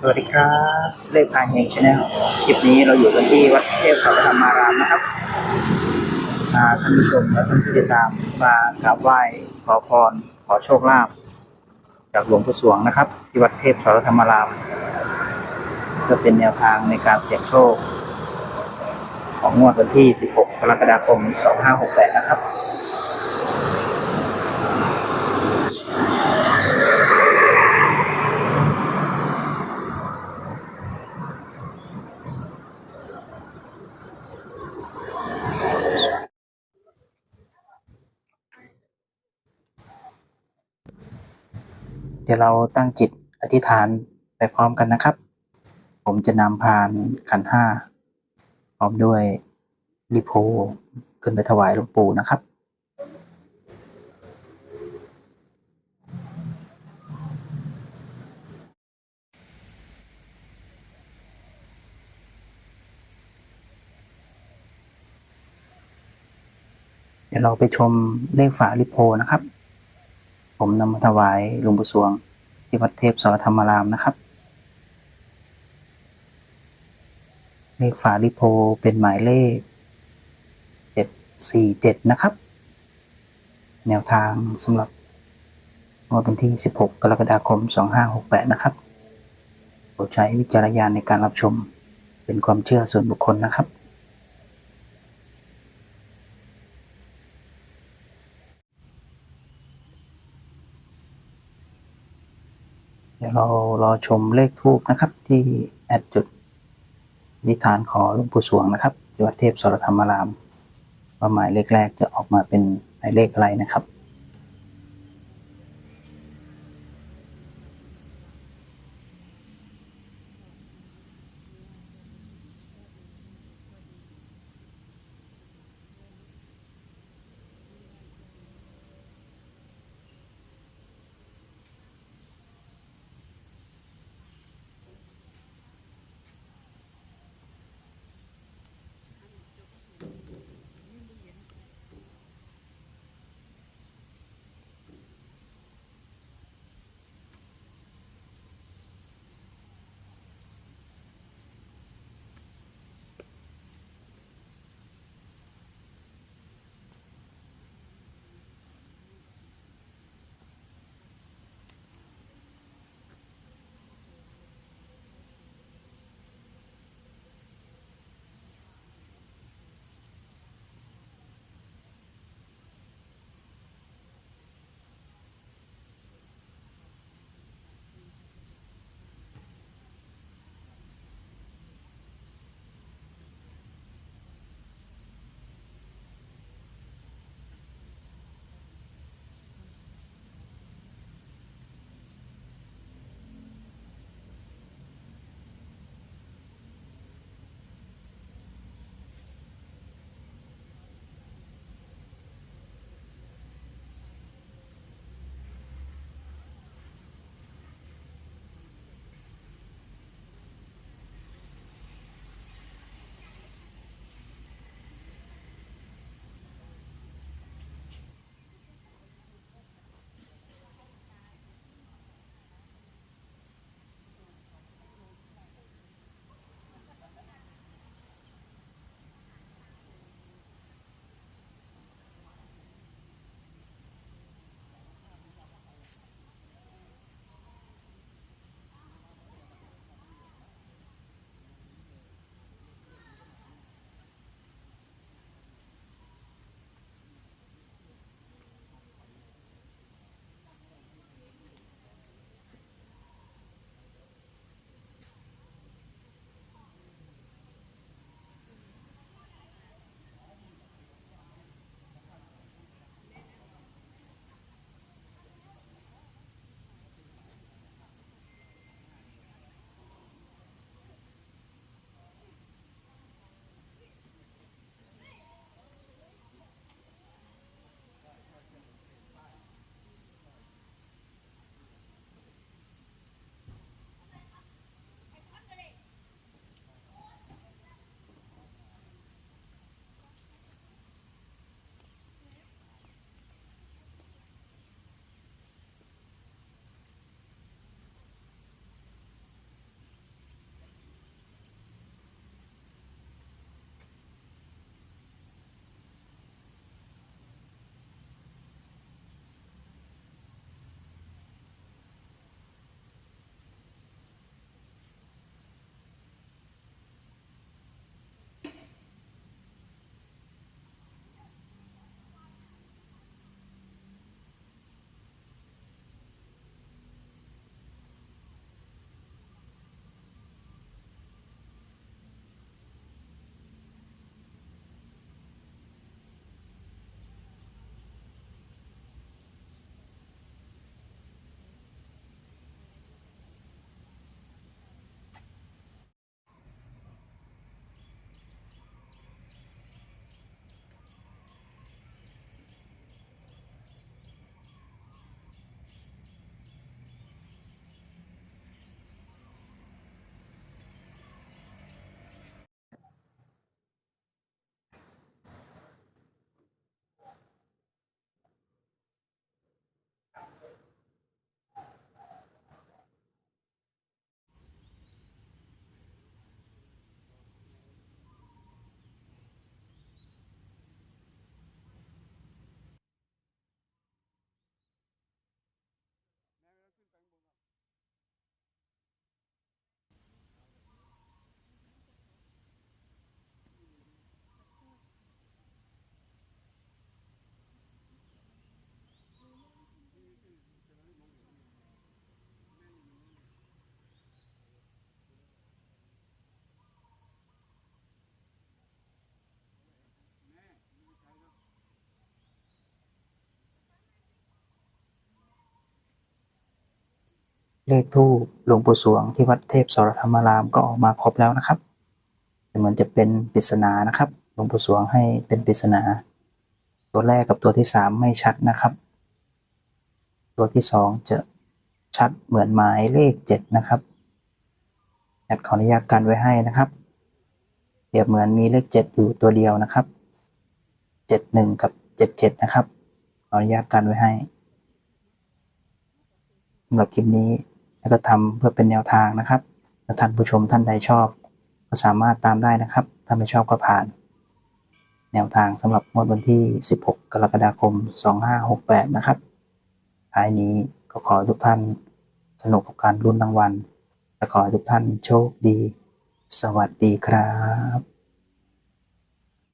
สวัสดีครับเลขพายเฮงชาแนลคลิปนี้เราอยู่กันที่วัดเทพสารธรรมารามนะครับมาท่านผู้ชมและท่านผู้ติดตามมากราบไหว้ขอพรขอโชคลาภจากหลวงปู่สวงนะครับ ที่วัดเทพสารธรรมารามเพื่อเป็นแนวทางในการเสี่ยงโชค ของงวดวันที่ 16 กรกฎาคม 2568 นะครับ เดี๋ยวเราตั้งจิตอธิษฐานไปพร้อมกันนะครับ ผมจะนำพานขันห้าพร้อมด้วยลิโพขึ้นไปถวายหลวงปู่นะครับเดี๋ยวเราไปชมเลขฝาลิโพนะครับ ผมนำมาถวายหลวงปู่สวง ที่วัดเทพสรธรรมารามนะครับ เลขฝาลิโพเป็นหมายเลขเจ็ดสี่เจ็ดนะครับ แนวทางสำหรับงวดวันที่ 16 กรกฎาคม 2568 นะครับโปรดใช้วิจารณญาณในการรับชมเป็นความเชื่อส่วนบุคคลนะครับ เดี๋ยวเรารอชมเลขทูปนะครับ ที่แอดจุดนิทานขอหลวงปู่สวงนะครับที่วัดเทพสรธรรมารามว่าหมายเลขแรกจะออกมาเป็นหมายเลขอะไรนะครับ เลขทูปหลวงปู่สวงที่วัดเทพสรธรรมารามก็ออกมาครบแล้วนะครับแต่เหมือนจะเป็นปริศนานะครับหลวงปู่สวงให้เป็นปริศนา ตัวแรกกับตัวที่สามไม่ชัดนะครับ ตัวที่สองจะชัดเหมือนหมายเลขเจ็ดนะครับแอดขออนุญาตกันไว้ให้นะครับเปรียบเหมือนมีเลขเจ็ดอยู่ตัวเดียวนะครับเจ็ดหนึ่งกับเจ็ดเจ็ดนะครับขออนุญาตกันไว้ให้สำหรับคลิปนี้ แล้วก็ทำเพื่อเป็นแนวทางนะครับถ้าท่านผู้ชมท่านใดชอบ ก็สามารถตามได้นะครับ ถ้าไม่ชอบก็ผ่าน แนวทางสำหรับงวดวันที่ 16 กรกฎาคม 2568 นะครับท้ายนี้ก็ขอทุกท่านสนุกกับการลุ้นรางวัลและขอให้ทุกท่านโชคดี สวัสดีครับ